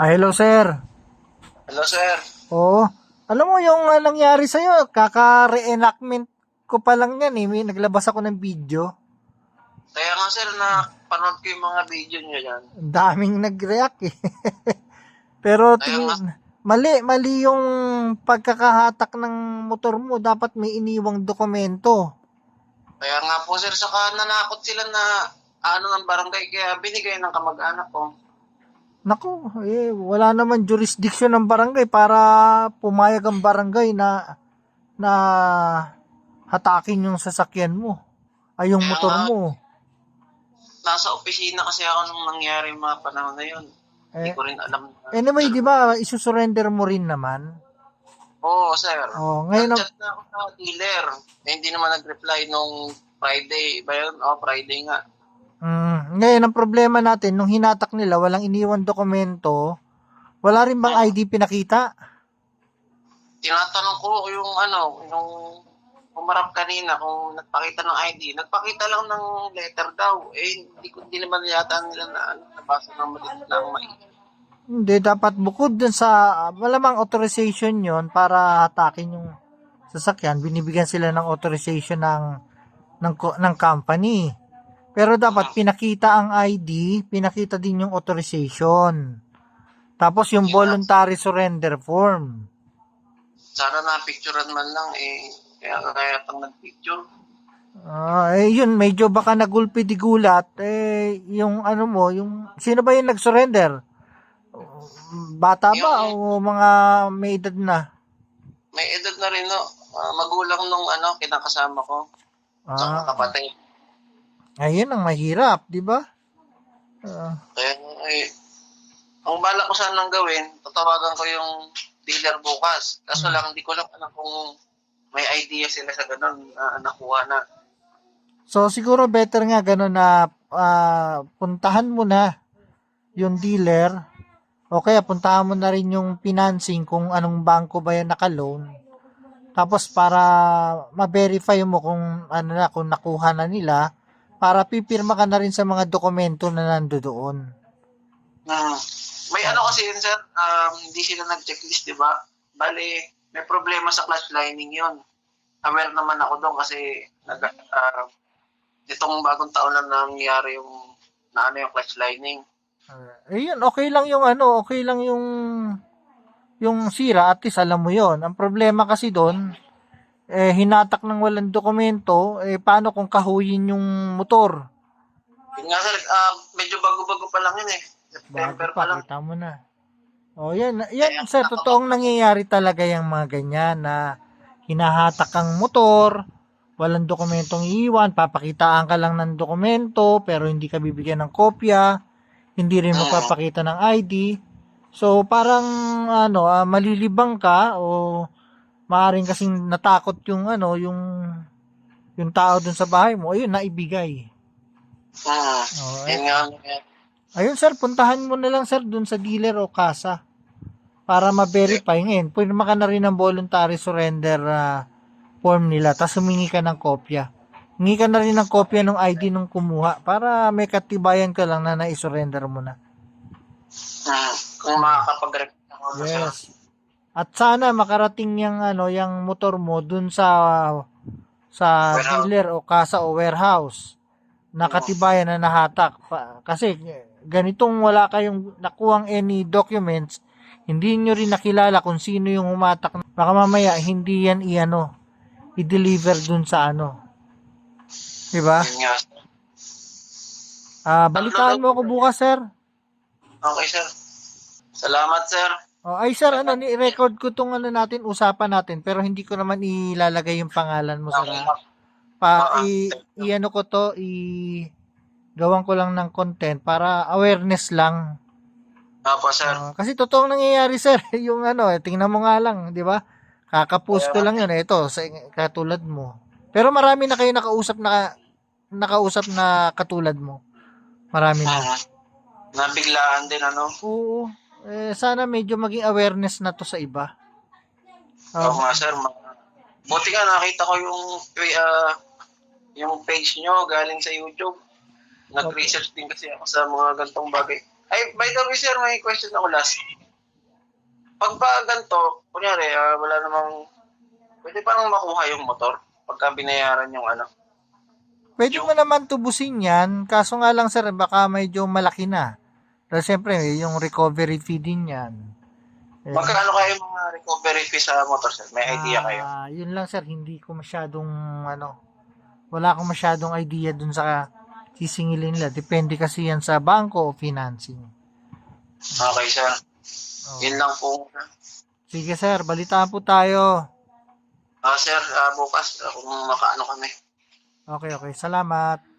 Ah, hello sir. Hello, sir. Oo. Alam mo yung uh, nangyari sa'yo, kaka-reenactment ko pa lang yan eh. May naglabas ako ng video. Kaya nga, sir, na panood ko yung mga video nyo yan. Ang daming nag-react eh. Pero tingin, mali, mali yung pagkakahatak ng motor mo. Dapat may iniwang dokumento. Kaya nga po, sir, saka nanakot sila na ano ng barangay, kaya binigay ng kamag-anak ko. Naku, eh, wala naman jurisdiction ng barangay para pumayag ang barangay na na hatakin yung sasakyan mo. Ay, yung motor mo. Nasa opisina kasi ako nung nangyari yung mga panahon na yun. Hindi Eh, ko rin alam. anyway, di ba, isusurrender mo rin naman. Oo, sir. Oh, ngayon, Nag-chat na ako sa dealer. Eh, hindi naman nag-reply nung Friday. Ba yun? Oh, Friday nga. Mm, ngayon, ang problema natin, nung hinatak nila, walang iniwan dokumento, wala rin bang ID pinakita? Tinatanong ko yung ano, yung umarap kanina kung nagpakita ng ID. Nagpakita lang ng letter daw. Eh, hindi ko hindi naman yata nila na nabasa ng mali ng mai. Hindi, dapat bukod dun sa, malamang authorization yon para hatakin yung sasakyan, binibigyan sila ng authorization ng, ng, ng company. Pero dapat pinakita ang ID, pinakita din yung authorization. Tapos yung voluntary surrender form. Sana na picturean man lang eh. Kaya kaya pang nag-picture. Ah, eh yun, medyo baka nagulpi di gulat, eh, yung ano mo, yung, sino ba yung nag-surrender? Bata ba o mga may edad na? May edad na rin no. Ah, magulang nung ano, kinakasama ko. Sa Ah, kapatid. Ayun ang mahirap, di ba? Ah, Kaya eh, ang balak ko sanang gawin, tatawagan ko yung dealer bukas. Kaso lang, hindi ko lang alam kung may idea sila sa ganun na nakuha na. so siguro better nga ganun na ah, puntahan mo na yung dealer o kaya puntahan mo na rin yung financing kung anong bangko ba yan naka-loan. Tapos para ma-verify mo kung ano na kung nakuha na nila para pipirma ka na rin sa mga dokumento na nando doon. Hmm. May ano kasi yun, sir, um, hindi sila nag-checklist, di ba? Bali, may problema sa clutch lining yun. Aware naman ako doon kasi nag, ah, itong bagong taon lang nangyari yung na ano yung clutch lining. Uh, ayun, okay lang yung ano, okay lang yung yung sira, at least alam mo yon. Ang problema kasi doon, eh, hinatak ng walang dokumento, eh, paano kung kahuyin yung motor? Yun nga, sir, ah, medyo bago-bago pa lang yun eh. Bago September pa pa, lang. kita mo na. O yan, yan sir, totoong nangyayari talaga yung mga ganyan na hinahatak ang motor, walang dokumentong iiwan, papakitaan ka lang ng dokumento, pero hindi ka bibigyan ng kopya, hindi rin mapapakita ng ID. So, parang, ano, ah, malilibang ka o maaaring kasing natakot yung, ano, yung, yung tao dun sa bahay mo, ayun, naibigay. Hmm. Oh, Yun nga, yun. Ayun sir, puntahan mo na lang sir dun sa dealer o kasa para ma-verify ngayon. Pwede ka na rin ng voluntary surrender ah, form nila tapos humingi ka ng kopya. Hingi ka na rin ng kopya ng ID nung kumuha para may katibayan ka lang na na-surrender mo na. Hmm. Kung makakapag-record ako sir. At sana makarating yung ano, yung motor mo dun sa sa Warehouse. dealer o kasa o warehouse. Nakatibayan na nahatak. Pa- Kasi ganitong wala kayong nakuhang any documents, hindi nyo rin nakilala kung sino yung humatak. Baka mamaya hindi yan i-ano, i-deliver dun sa ano. Diba? Yun nga. sir. Ah, balitaan mo ako bukas, sir. Okay, sir. Salamat, sir. Oh, ay sir, ano, ni-record ko tong ano natin, usapan natin, pero hindi ko naman ilalagay yung pangalan mo, sir. Okay. ha? Pa, Ah, i, i- ano ko to, i, gawan ko lang ng content para awareness lang. Opo, sir. Ah, kasi totoong nangyayari, sir, yung ano, eh, tingnan mo nga lang, di ba? Kakapost ko lang yun, eh, ito, sa, katulad mo. Pero marami na kayo nakausap na, nakausap na katulad mo. Marami na. Hmm. Nabiglaan din, ano? Oo. Eh, sana medyo maging awareness na to sa iba. Oo nga, sir. Buti nga nakita ko yung uh, yung page nyo galing sa YouTube. Nag-research din kasi ako sa mga gantong bagay. Ay, by the way, sir, may question ako last. Pag ba ganito, kunyari, ah, wala namang, pwede pa nang makuha yung motor pagka binayaran yung ano. Pwede mo naman tubusin yan, kaso nga lang sir, baka medyo malaki na. Dahil siyempre, yung recovery fee din yan. Eh, Magkano kayo yung mga recovery fee sa motor, sir? May idea kayo? ah, yun lang sir, hindi ko masyadong, ano, wala akong masyadong idea dun sa sisingilin nila. Depende kasi yan sa bangko o financing. Okay, sir. Oh. Yun lang po. Sige sir, balitaan po tayo. Ah, sir, ah, bukas, ah, kung makaano kami. Okay, okay. Salamat.